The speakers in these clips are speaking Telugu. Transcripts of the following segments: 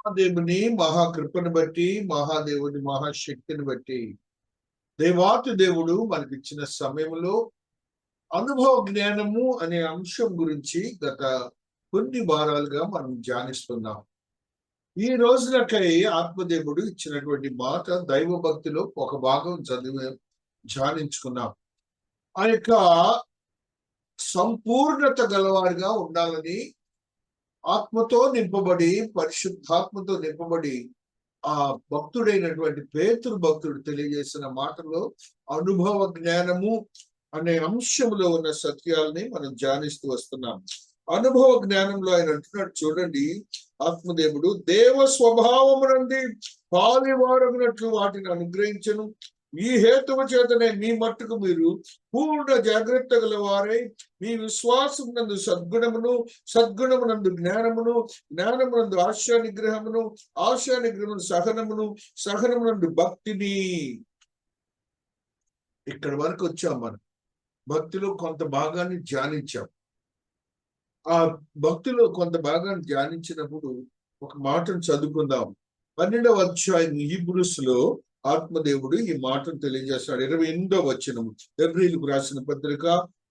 మహాదేవుని మహాకృపను బట్టి మహాదేవుని మహాశక్తిని బట్టి దేవాతి దేవుడు మనకిచ్చిన సమయంలో అనుభవ జ్ఞానము అనే అంశం గురించి గత కొన్ని వారాలుగా మనం ధ్యానిస్తున్నాం. ఈ రోజులకై ఆత్మదేవుడు ఇచ్చినటువంటి మాట దైవ భక్తిలో ఒక భాగం చదివి ధ్యానించుకున్నాం. ఆ యొక్క సంపూర్ణత గలవారిగా ఉండాలని ఆత్మతో నింపబడి పరిశుద్ధాత్మతో నింపబడి ఆ భక్తుడైనటువంటి పేతురు భక్తుడు తెలియజేసిన మాటలో అనుభవ జ్ఞానము అనే అంశంలో ఉన్న సత్యాలని మనం ధ్యానిస్తూ వస్తున్నాం. అనుభవ జ్ఞానంలో ఆయన అంటున్నాడు చూడండి ఆత్మదేవుడు దేవ స్వభావమునంది పాలివారగినట్లు వాటిని అనుగ్రహించను. ఈ హేతువు చేతనే మీ మట్టుకు మీరు పూర్ణ జాగ్రత్త గల వారై మీ విశ్వాసం నందు సద్గుణమును సద్గుణమునందు జ్ఞానమును జ్ఞానమునందు ఆశా నిగ్రహమును ఆశా నిగ్రహమును సహనమును సహనమునందు భక్తిని. ఇక్కడ వరకు వచ్చాం మనం. భక్తిలో కొంత భాగాన్ని ధ్యానించాం. ఆ భక్తులు కొంత భాగాన్ని ధ్యానించినప్పుడు ఒక మాటను చదువుకుందాం. పన్నెండవ అధ్యాయం హీబ్రూస్లో ఆత్మదేవుడు ఈ మాటను తెలియజేస్తాడు. ఇరవై ఎనిమిదో వచ్చినము ఎబ్రిల్కు రాసిన పత్రిక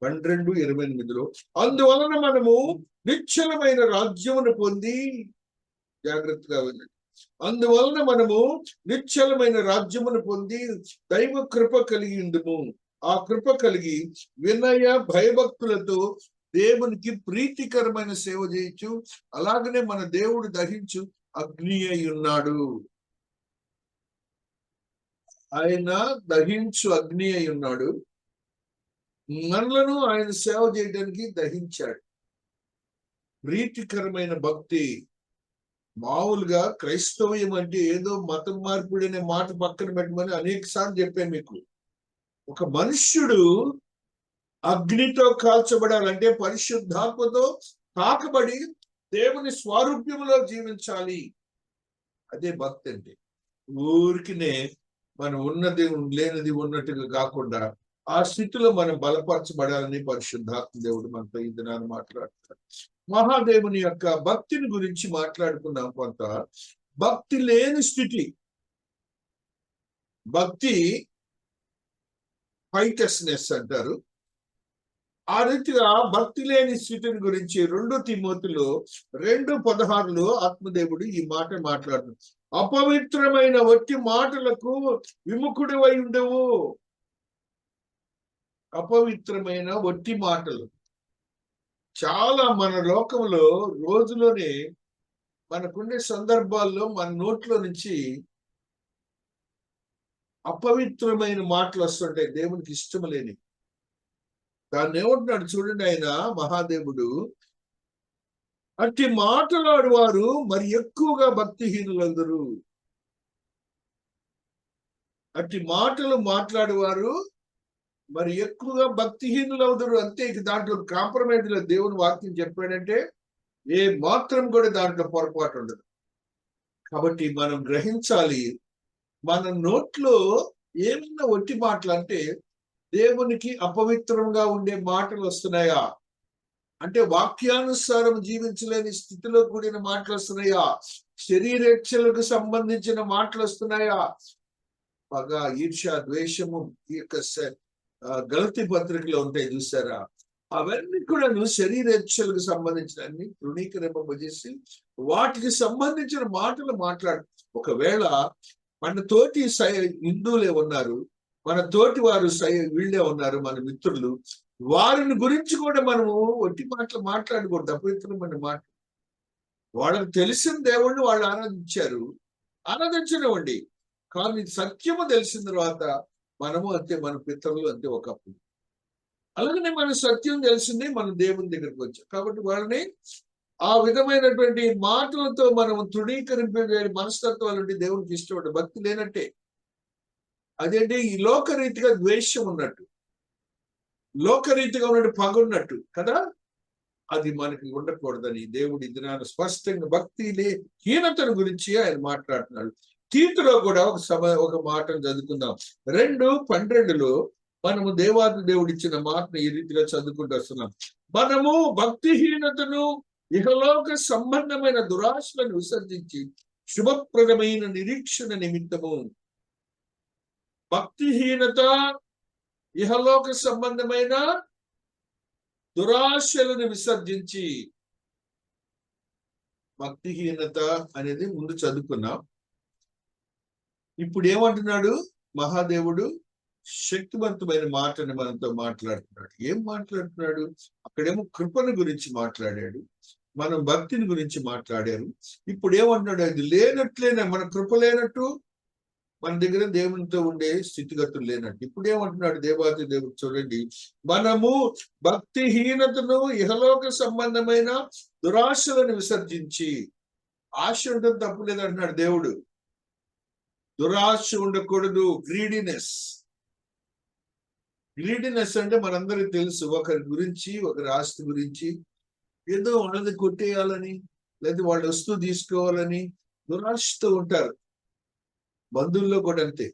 పన్నెండు ఇరవై ఎనిమిదిలో అందువలన మనము నిశ్చలమైన రాజ్యమును పొంది జాగ్రత్తగా వెళ్ళండి అందువలన మనము నిశ్చలమైన రాజ్యమును పొంది దైవ కృప కలిగి ఉండుము. ఆ కృప కలిగి వినయ భయభక్తులతో దేవునికి ప్రీతికరమైన సేవ చేయొచ్చు అలాగనే మన దేవుడు దహించు అగ్ని అయి ఉన్నాడు. ఆయన దహించు అగ్ని అయి ఉన్నాడు. మనలను ఆయన సేవ చేయడానికి దహించాడు. ప్రీతికరమైన భక్తి. మామూలుగా క్రైస్తవ్యం అంటే ఏదో మతం మార్పిడి అనే మాట పక్కన పెట్టమని అనేక సార్లు చెప్పాను మీకు. ఒక మనుష్యుడు అగ్నితో కాల్చబడాలంటే పరిశుద్ధాత్మతో తాకబడి దేవుని స్వారూప్యంలో జీవించాలి. అదే భక్తి అంటే ఊరికినే మనం ఉన్నది లేనిది ఉన్నట్టుగా కాకుండా ఆ స్థితిలో మనం బలపరచబడాలని పరిశుద్ధాత్మ దేవుడు మనతో ఈ దినాన్ని మాట్లాడతారు మహాదేవుని యొక్క భక్తిని గురించి మాట్లాడుకున్నాం కొంత. భక్తి లేని స్థితి. భక్తి ఫైటస్నెస్ అంటారు. ఆ రీతిగా భక్తి లేని స్థితిని గురించి రెండు తిమోతిలో రెండు పదహారులు ఆత్మదేవుడు ఈ మాట మాట్లాడు అపవిత్రమైన వట్టి మాటలకు విముఖుడివై ఉండవు. అపవిత్రమైన వట్టి మాటలు. చాలా మన లోకంలో రోజులోనే మనకుండే సందర్భాల్లో మన నోట్లో నుంచి అపవిత్రమైన మాటలు వస్తుంటాయి. దేవునికి ఇష్టం లేని దాన్ని ఏమంటున్నాడు చూడండి ఆయన మహాదేవుడు. అట్టి మాటలాడు వారు మరి ఎక్కువగా భక్తిహీనులందరూ. అట్టి మాటలు మాట్లాడేవారు మరి ఎక్కువగా భక్తిహీనులు అవుతారు అంతే ఇక దాంట్లో కాంప్రమైజ్లో దేవుని వాక్యం చెప్పాడంటే ఏ మాత్రం కూడా దాంట్లో పొరపాటు ఉండదు. కాబట్టి మనం గ్రహించాలి మన నోట్లో ఏమన్నా ఒట్టి మాటలు అంటే దేవునికి అపవిత్రంగా ఉండే మాటలు వస్తున్నాయా? అంటే వాక్యానుసారం జీవించలేని స్థితిలో కూడిన మాటలు వస్తున్నాయా? శరీరేచ్ఛలకు సంబంధించిన మాటలు వస్తున్నాయా? పగ ఈర్ష ద్వేషము ఈ యొక్క గలతి పత్రికలో ఉంటాయి చూసారా? అవన్నీ కూడా శరీరేచ్ఛలకు సంబంధించిన అన్ని తృణీకరింపజేసి వాటికి సంబంధించిన మాటలు మాట్లాడు. ఒకవేళ మన తోటి సై హిందువులే ఉన్నారు మన తోటి వారు సై వీళ్ళే ఉన్నారు మన మిత్రులు. వారిని గురించి కూడా మనము ఒట్టి మాటలు మాట్లాడకూడదు. అపవిత్రమైన మాట వాళ్ళకి తెలిసిన దేవుణ్ణి వాళ్ళు ఆరాధించారు. ఆరాధించనివ్వండి. కానీ సత్యము తెలిసిన తర్వాత మనము అంతే మన పితరులు అంతే ఒకప్పుడు. అలాగనే మన సత్యం తెలిసింది మనం దేవుని దగ్గరికి వచ్చాం. కాబట్టి వాళ్ళని ఆ విధమైనటువంటి మాటలతో మనం తృణీకరింపే మనస్తత్వాలు దేవునికి ఇష్టపడ్డ భక్తి లేనట్టే. అదేంటి? ఈ లోకరీతిగా ద్వేషం ఉన్నట్టు. లోకరీతిగా ఉన్నట్టు పగ ఉన్నట్టు కదా? అది మనకి ఉండకూడదని దేవుడి దినాన స్పష్టంగా భక్తి లే హీనతను గురించి ఆయన మాట్లాడుతున్నాడు. తీతులో కూడా ఒక సమ ఒక మాటను చదువుకుందాం. రెండు పన్నెండులో మనము దేవాది దేవుడు ఇచ్చిన మాటను ఈ రీతిగా చదువుకుంటూ వస్తున్నాం. మనము భక్తిహీనతను ఇహలోక సంబంధమైన దురాశలను విసర్జించి శుభప్రదమైన నిరీక్షణ నిమిత్తము భక్తిహీనత ఇహలోక సంబంధమైన దురాశలను విసర్జించి భక్తిహీనత అనేది ముందు చదువుకున్నాం. ఇప్పుడు ఏమంటున్నాడు? మహాదేవుడు శక్తివంతమైన మాటని మనతో మాట్లాడుతున్నాడు. ఏం మాట్లాడుతున్నాడు? అక్కడేమో కృపను గురించి మాట్లాడాడు. మనం భక్తిని గురించి మాట్లాడారు ఇప్పుడు ఏమంటున్నాడు? అది లేనట్లేనే మన కృప లేనట్టు మన దగ్గర దేవునితో ఉండే స్థితిగతులు లేనట్టు. ఇప్పుడు ఏమంటున్నాడు దేవాది దేవుడు చూడండి. మనము భక్తిహీనతను ఇహలోక సంబంధమైన దురాశలను విసర్జించి ఆశ ఉండడం తప్పులేదు అంటున్నాడు దేవుడు. దురాశ ఉండకూడదు గ్రీడినెస్ గ్రీడినెస్ అంటే మనందరికి తెలుసు ఒకరి గురించి ఒకరి ఆస్తి గురించి. ఏదో ఉన్నది కొట్టేయాలని లేదా వాళ్ళు వస్తువు తీసుకోవాలని దురాశతో ఉంటారు. బంధువుల్లో కూడా అంతే.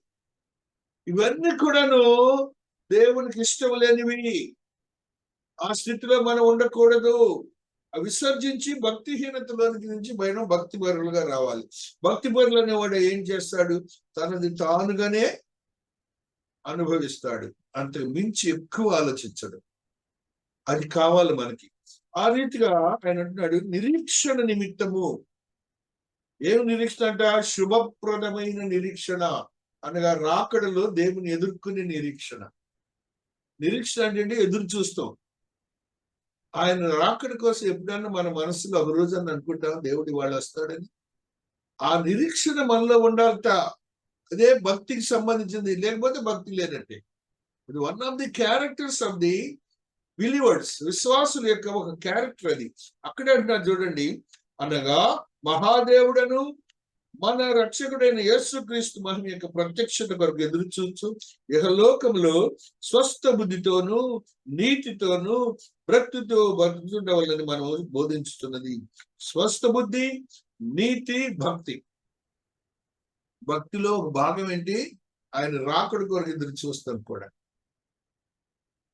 ఇవన్నీ కూడాను దేవునికి ఇష్టం లేనివి. ఆ స్థితిలో మనం ఉండకూడదు. విసర్జించి భక్తిహీనతలోనికి నుంచి బయట భక్తి పరులుగా రావాలి. భక్తి పరులు అనేవాడు ఏం చేస్తాడు? తనది తానుగానే అనుభవిస్తాడు. అంతకు మించి ఎక్కువ ఆలోచించడు. అది కావాలి మనకి. ఆ రీతిగా ఆయన అంటున్నాడు నిరీక్షణ నిమిత్తము ఏం నిరీక్షణ అంట? శుభప్రదమైన నిరీక్షణ అనగా రాకడలో దేవుని ఎదుర్కొనే నిరీక్షణ. నిరీక్షణ అంటే ఎదురు చూస్తాం. ఆయన రాకడ కోసం ఎప్పుడన్నా మన మనసులో ఒక రోజు అని అనుకుంటాం దేవుడి వాళ్ళు వస్తాడని. ఆ నిరీక్షణ మనలో ఉండాలట. అదే భక్తికి సంబంధించింది. లేకపోతే భక్తి లేనట్టే ఇది one of the characters of the believers విశ్వాసుల యొక్క ఒక క్యారెక్టర్ అది. అక్కడే అంటున్నారు చూడండి. అనగా మహాదేవుడను మన రక్షకుడైన యేసుక్రీస్తు మహిమ యొక్క ప్రత్యక్షత కొరకు ఎదురు చూచు. ఇహలోకంలో స్వస్థ బుద్ధితోను నీతితోను భక్తితో బతుకుతుండవాలని మనం బోధించుతున్నది. స్వస్థ బుద్ధి నీతి భక్తి. భక్తిలో ఒక భాగం ఏంటి? ఆయన రాకడు కొరకు ఎదురు చూస్తాం కూడా.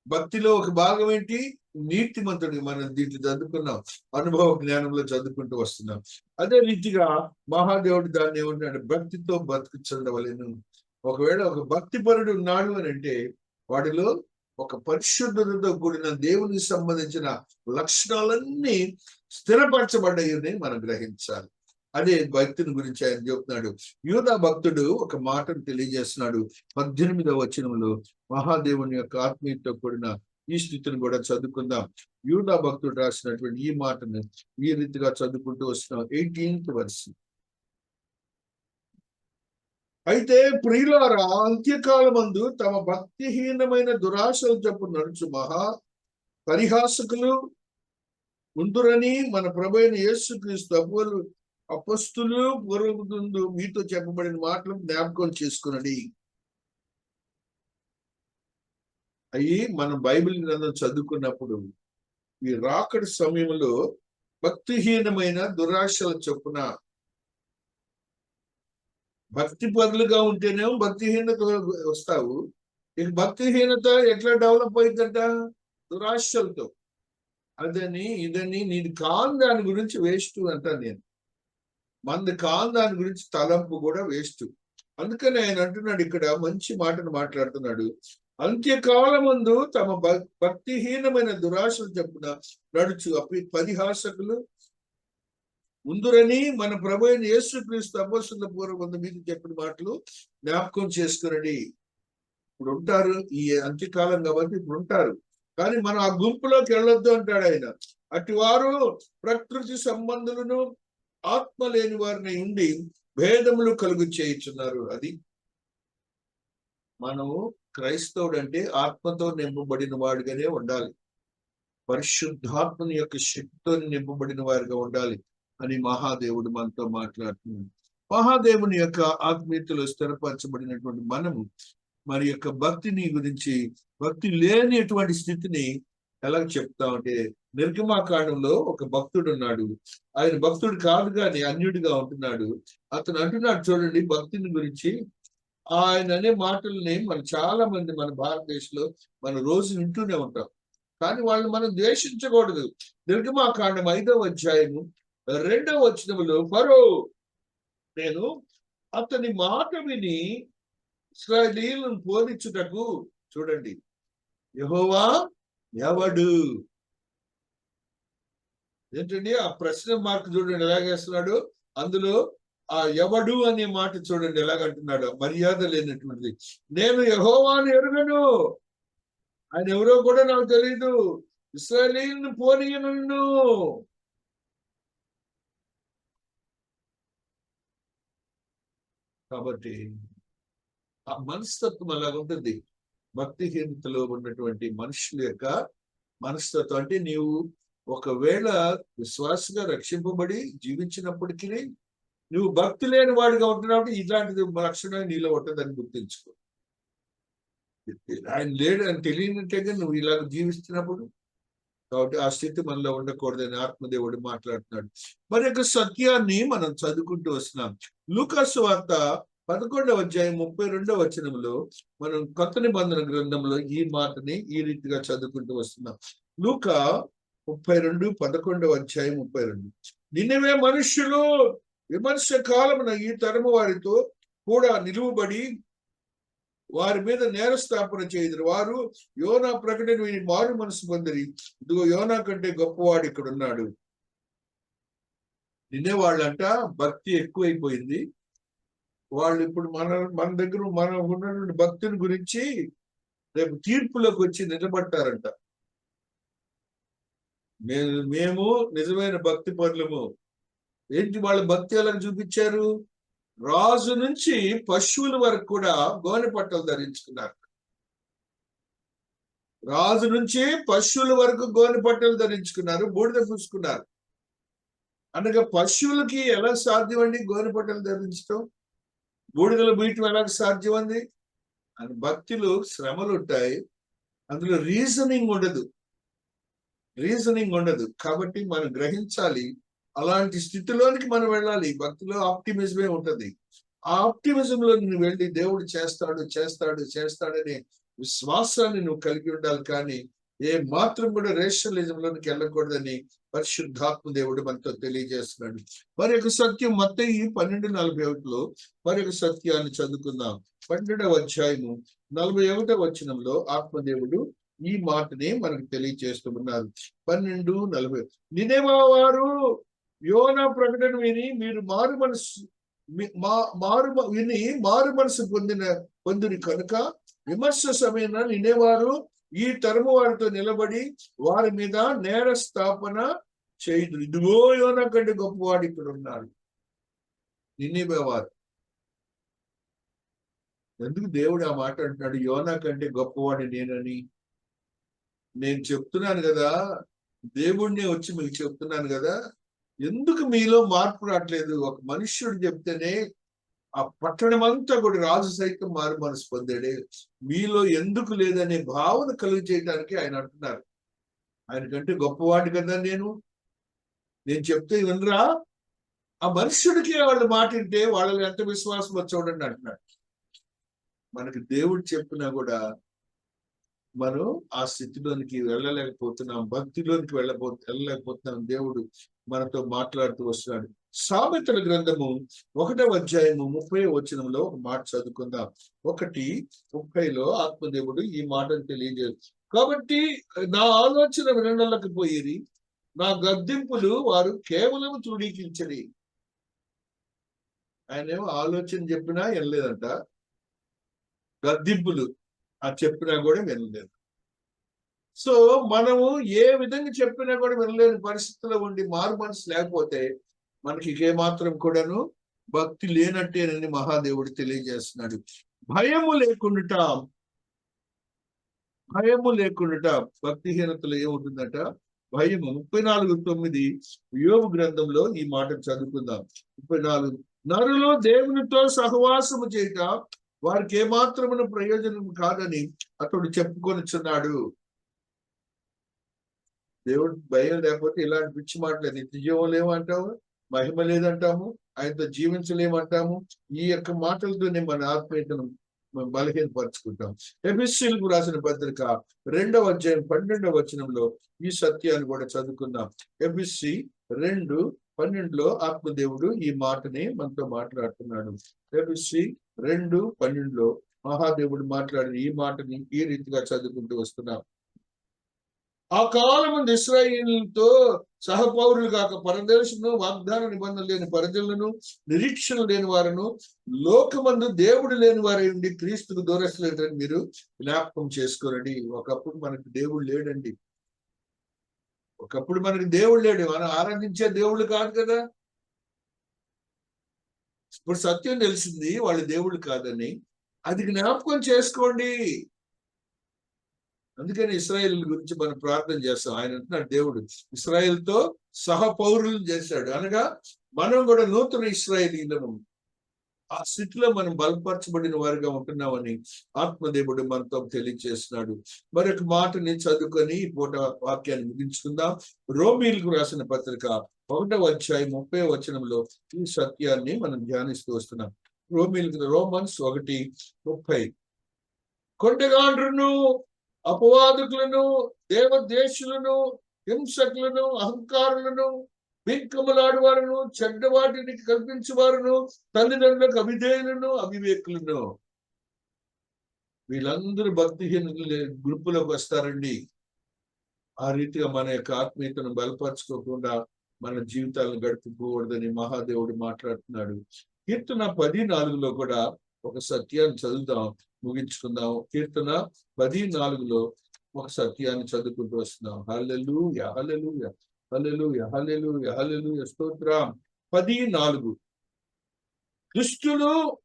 భక్తిలో ఒక భాగం ఏంటి? నీతిమంతుడికి మనం దీంట్లో చదువుకున్నాం అనుభవ జ్ఞానంలో చదువుకుంటూ వస్తున్నాం. అదే రీతిగా మహాదేవుడు దాన్ని ఏమంటున్నాడు? భక్తితో బతుకుచుండవలేను ఒకవేళ ఒక భక్తి పరుడు ఉన్నాడు అని అంటే వాడిలో ఒక పరిశుద్ధతతో కూడిన దేవునికి సంబంధించిన లక్షణాలన్నీ స్థిరపరచబడ్డాయని మనం గ్రహించాలి. అదే భక్తిని గురించి ఆయన చెప్తున్నాడు. యూదా భక్తుడు ఒక మాటను తెలియజేస్తున్నాడు. పద్దెనిమిదవ వచనంలో మహాదేవుని యొక్క ఆత్మీయతో కూడిన ఈ స్థితిని కూడా చదువుకుందాం. యూదా భక్తుడు రాసినటువంటి ఈ మాటను ఈ రీతిగా చదువుకుంటూ వస్తున్నాం. ఎయిటీన్త్ వర్స్ అయితే ప్రియులారా అంత్యకాలమందు తమ భక్తిహీనమైన దురాశలు చెప్పు నడుచు మహా పరిహాసకులు ఉందురని మన ప్రభు యేసుక్రీస్తు అప్పులు అపస్తులు పూర్వముందు మీతో చెప్పబడిన మాటలు జ్ఞాపకం చేసుకునడి. అవి మనం బైబిల్ గ్రంథం చదువుకున్నప్పుడు ఈ రాకడి సమయంలో భక్తిహీనమైన దురాశల చొప్పున భక్తి పరులుగా ఉంటేనేమో భక్తిహీనత వస్తావు. ఇక భక్తిహీనత ఎట్లా డెవలప్ అయిందంట దురాశలతో. అదని ఇదని నేను కాని దాని గురించి వేస్ట్ అంటాను నేను. మంది కాని దాని గురించి తలంపు కూడా వేస్ట్. అందుకని ఆయన అంటున్నాడు ఇక్కడ మంచి మాటను మాట్లాడుతున్నాడు. అంత్యకాలమందు తమ భక్తిహీనమైన దురాశలు చెప్పున నడుచు అపి పరిహాసకులు ముందురని మన ప్రభు అయిన యేసుక్రీస్తు అపోసుల పూర్వం మీకు చెప్పిన మాటలు జ్ఞాపకం చేసుకునండి. ఇప్పుడు ఉంటారు ఈ అంత్యకాలం కాబట్టి ఇప్పుడు ఉంటారు కానీ మనం ఆ గుంపులోకి వెళ్ళొద్దు అంటాడు ఆయన. అటు వారు ప్రకృతి సంబంధులను ఆత్మ లేని వారిని ఉండి భేదములు కలుగు చేయించున్నారు. అది మనము క్రైస్తవుడు అంటే ఆత్మతో నింపబడిన వాడుగానే ఉండాలి. పరిశుద్ధాత్మని యొక్క శక్తితో నింపబడిన వారిగా ఉండాలి అని మహాదేవుడు మనతో మాట్లాడుతున్నాడు. మహాదేవుని యొక్క ఆత్మీయతలో స్థిరపరచబడినటువంటి మనము మరి యొక్క భక్తిని గురించి భక్తి లేనిటువంటి స్థితిని ఎలా చెప్తామంటే నిర్గమాకాండంలో ఒక భక్తుడు ఉన్నాడు. ఆయన భక్తుడు కాదు కానీ అన్యుడిగా ఉంటున్నాడు. అతను అంటున్నాడు చూడండి భక్తిని గురించి ఆయన అనే మాటల్ని మన చాలా మంది మన భారతదేశంలో మన రోజు వింటూనే ఉంటాం. కానీ వాళ్ళని మనం ద్వేషించకూడదు. నిర్గమాకాండం ఐదవ అధ్యాయము రెండవ వచనములో ఫరో నేను అతని మాట విని ఇస్రాయలీలను పోలిచ్చుటకు చూడండి. యహోవా ఎవడు? ఏంటండి? ఆ ప్రశ్న మార్క్ చూడండి ఎలాగేస్తున్నాడు అందులో ఆ ఎవడు అనే మాట చూడండి ఎలాగంటున్నాడు మర్యాద లేనటువంటిది. నేను యహోవాను ఎరుగను. ఆయన ఎవరో కూడా నాకు తెలియదు ఇస్రాయలీలను పోనీయను కాబట్టి ఆ మనస్తత్వం అలాగ ఉంటుంది. భక్తిహీనతలో ఉన్నటువంటి మనుషుల యొక్క మనస్తత్వం అంటే నీవు ఒకవేళ విశ్వాసగా రక్షింపబడి జీవించినప్పటికీ నువ్వు భక్తి లేని వాడిగా ఉంటున్నప్పుడు ఇలాంటిది లక్షణం నీలో ఉంటుందని గుర్తించుకో. ఆయన లేడు అని తెలియనట్టుగా నువ్వు ఇలాగ జీవిస్తున్నప్పుడు కాబట్టి ఆ స్థితి మనలో ఉండకూడదని ఆత్మదేవుడు మాట్లాడుతున్నాడు. మరి యొక్క సత్యాన్ని మనం చదువుకుంటూ వస్తున్నాం. లూకాస్ వార్త పదకొండవ అధ్యాయం ముప్పై రెండవ వచనంలో మనం కొత్త నిబంధన గ్రంథంలో ఈ మాటని ఈ రీతిగా చదువుకుంటూ వస్తున్నాం. లూక ముప్పై రెండు పదకొండవ అధ్యాయం ముప్పై రెండు. నిన్నవే మనుషులు విమర్శ కాలమున ఈ తరము వారితో కూడా నిలువబడి వారి మీద నేరస్థాపన చేయదురు. వారు యోనా ప్రకటన విని మారు మనసు పొందిరి. ఇదిగో యోనా కంటే గొప్పవాడు ఇక్కడ ఉన్నాడు నిన్నే వాళ్ళంట భక్తి ఎక్కువైపోయింది. వాళ్ళు ఇప్పుడు మన మన దగ్గర మనం ఉన్నటువంటి భక్తిని గురించి రేపు తీర్పులోకి వచ్చి నిలబడతారంట మేము మేము నిజమైన భక్తి పనులము ఏంటి వాళ్ళ భక్తి ఎలా చూపించారు? రాజు నుంచి పశువుల వరకు కూడా గోనె పట్టలు ధరించుకున్నారు. రాజు నుంచి పశువుల వరకు గోనె పట్టలు ధరించుకున్నారు బూడిద పూసుకున్నారు. అనగా పశువులకి ఎలా సాధ్యం అండి గోనె పట్టలు ధరించడం బూడిదలు బీయటం ఎలా సాధ్యం అంది అని భక్తులు శ్రమలు ఉంటాయి. అందులో రీజనింగ్ ఉండదు. రీజనింగ్ ఉండదు. కాబట్టి మనం గ్రహించాలి అలాంటి స్థితిలోనికి మనం వెళ్ళాలి. భక్తిలో ఆప్టిమిజమే ఉంటుంది. ఆ ఆప్టిమిజంలో నువ్వు వెళ్ళి దేవుడు చేస్తాడు చేస్తాడు చేస్తాడనే విశ్వాసాన్ని నువ్వు కలిగి ఉండాలి. కానీ ఏ మాత్రం కూడా రేషనలిజంలోనికి వెళ్ళకూడదని పరిశుద్ధాత్మ దేవుడు మనతో తెలియజేస్తున్నాడు. మరి యొక్క సత్యం మొత్తం ఈ పన్నెండు నలభై ఒకటిలో మరి యొక్క సత్యాన్ని చదువుకుందాం. పన్నెండవ అధ్యాయము నలభై ఒకటవ వచనంలో ఆత్మదేవుడు ఈ మాటని మనకు తెలియజేస్తున్నారు పన్నెండు నలభై నినేమా వారు యోన ప్రకటన విని మీరు మారు మనసు మా మారు విని మారు మనసు పొందిన పొందిన కనుక విమర్శ సమయన నినేవారు ఈ తరము వారితో నిలబడి వారి మీద నేర స్థాపన చేయదు ఇదిగో యోన కంటే గొప్పవాడు ఇక్కడ ఉన్నాడు. నిన్నేవారు ఎందుకు దేవుడు ఆ మాట అంటున్నాడు? యోనా కంటే గొప్పవాడి నేనని. నేను చెప్తున్నాను కదా దేవుడిని వచ్చి మీకు చెప్తున్నాను కదా ఎందుకు మీలో మార్పు రావట్లేదు? ఒక మనుష్యుడు చెప్తేనే ఆ పట్టణం అంతా కూడా రాజు సైతం మారు మనసు పొందాడే. మీలో ఎందుకు లేదనే భావన కలుగు చేయడానికి ఆయన అంటున్నారు. ఆయన కంటే గొప్పవాడి కదా నేను. నేను చెప్తే వినరా? ఆ మనుష్యుడికి వాళ్ళ మాటింటే వాళ్ళని ఎంత విశ్వాసం వచ్చి చూడండి అంటున్నాడు. మనకి దేవుడు చెప్పినా కూడా మనం ఆ స్థితిలోనికి వెళ్ళలేకపోతున్నాం భక్తిలోనికి వెళ్ళబో వెళ్ళలేకపోతున్నాం. దేవుడు మనతో మాట్లాడుతూ వస్తున్నాడు. సామెతల గ్రంథము ఒకటవ అధ్యాయము ముప్పై వచనంలో ఒక మాట చదువుకుందాం. ఒకటి ముప్పైలో ఆత్మదేవుడు ఈ మాటను తెలియజేయదు కాబట్టి నా ఆలోచన వినడానికి పోయి నా గద్దింపులు వారు కేవలం తృణీకించని ఆయన ఏమో ఆలోచన చెప్పినా వినలేదంట. గద్దింపులు ఆ చెప్పినా కూడా వినలేదు. సో మనము ఏ విధంగా చెప్పినా కూడా వినలేని పరిస్థితిలో ఉండి మారు మనసు లేకపోతే మనకి ఏమాత్రం కూడాను భక్తి లేనట్టేనని మహాదేవుడు తెలియజేస్తున్నాడు. భయము లేకుండాట భయము లేకుండాట భక్తిహీనతలో ఏముంటుందట? భయము. ముప్పై నాలుగు తొమ్మిది యోగు గ్రంథంలో ఈ మాట చదువుకుందాం. ముప్పై నాలుగు. నరులు దేవునితో సహవాసము చేయట వారికి ఏమాత్రమున ప్రయోజనం కాదని అతడు చెప్పుకొనిచున్నాడు. దేవుడు భయం లేకపోతే ఇలాంటి పిచ్చి మాటలేదు నిత్య జీవం లేమంటాము మహిమ లేదంటాము ఆయనతో జీవించలేమంటాము. ఈ యొక్క మాటలతోనే మన ఆత్మీయతను మనం బలహీనపరుచుకుంటాం. ఎబిస్సీలకు రాసిన పత్రిక రెండవ అధ్యాయం పన్నెండవ వచనంలో ఈ సత్యాన్ని కూడా చదువుకుందాం. ఎబిస్సి రెండు పన్నెండులో ఆత్మదేవుడు ఈ మాటని మనతో మాట్లాడుతున్నాడు. ఎబిస్సి రెండు పన్నెండులో మహాదేవుడు మాట్లాడిన ఈ మాటని ఈ రీతిగా చదువుకుంటూ వస్తున్నాం. ఆ కాలం ఇస్రాయిలతో సహపౌరులు కాక పరదేశును వాగ్దాన నిబంధన లేని ప్రజలను నిరీక్షణ లేని వారును లోకమందు దేవుడు లేని వారి ఉండి క్రీస్తుకు దూరస్తులేదని మీరు జ్ఞాపకం చేసుకోరండి. ఒకప్పుడు మనకి దేవుడు లేడండి. ఒకప్పుడు మనకి దేవుడు లేడు. మనం ఆరాధించే దేవుళ్ళు కాదు కదా. ఇప్పుడు సత్యం తెలిసింది వాళ్ళ దేవుళ్ళు కాదని. అది జ్ఞాపకం చేసుకోండి. అందుకని ఇస్రాయల్ గురించి మనం ప్రార్థన చేస్తాం. ఆయన అంటున్నాడు దేవుడు ఇస్రాయల్తో సహ చేశాడు. అనగా మనం కూడా నూతన ఇస్రాయేలీలను ఆ స్థితిలో మనం బలపరచబడిన వారిగా ఉంటున్నామని ఆత్మదేవుడు మనతో తెలియజేస్తున్నాడు. మరొక మాటని చదువుకొని పూట వాక్యాన్ని ముగించుకుందాం. రోమీలకు రాసిన పత్రిక ఒకటవ అధ్యాయం ముప్పై వచనంలో ఈ సత్యాన్ని మనం ధ్యానిస్తూ వస్తున్నాం. రోమీలకు రోమన్స్ ఒకటి ముప్పై. కొండగాండ్రును అపవాదకులను దేవదేశులను హింసకులను అహంకారులను బింకములాడు వారును చెడ్డ వాటిని కల్పించు తల్లిదండ్రులకు అవిధేయులను అవివేకులను. వీళ్ళందరూ భక్తిహీనుల గ్రూపులోకి వస్తారండి. ఆ రీతిగా మన యొక్క ఆత్మీయతను బలపరచుకోకుండా మన జీవితాలను గడుపుకోకూడదని మహాదేవుడు మాట్లాడుతున్నాడు. కీర్తన పది నాలుగులో కూడా ఒక సత్యాన్ని చదువుదాం ముగించుకుందాం. కీర్తన పది నాలుగులో ఒక సత్యాన్ని చదువుకుంటూ వస్తున్నాం. హల్లెలు యహలెలు హలెలు యహలెలు యహలెలు స్తోత్రం. పది నాలుగు దుష్టులు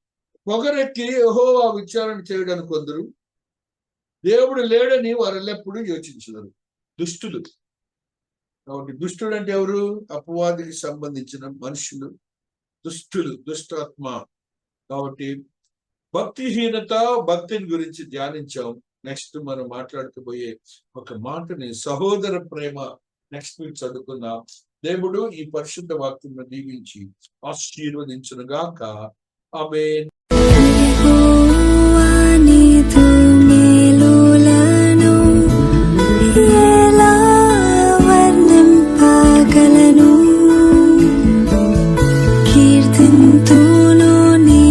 పొగరెక్కి ఓహో ఆ విచారణ చేయడానికి కొందరు. దేవుడు లేడని వారు ఎల్లప్పుడూ యోచించరు దుష్టులు. కాబట్టి దుష్టుడు అంటే ఎవరు? అపవాదికి సంబంధించిన మనుషులు. దుష్టులు దుష్టాత్మ. కాబట్టి భక్తిహీనత భక్తిని గురించి ధ్యానించాం. నెక్స్ట్ మనం మాట్లాడుకోబోయే ఒక మాటని సహోదర ప్రేమ. నెక్స్ట్ వీక్ చదువుకుందాం. దేవుడు ఈ పరిశుద్ధ వాక్యం దీవించి ఆశీర్వదించునుగాక. ఆమె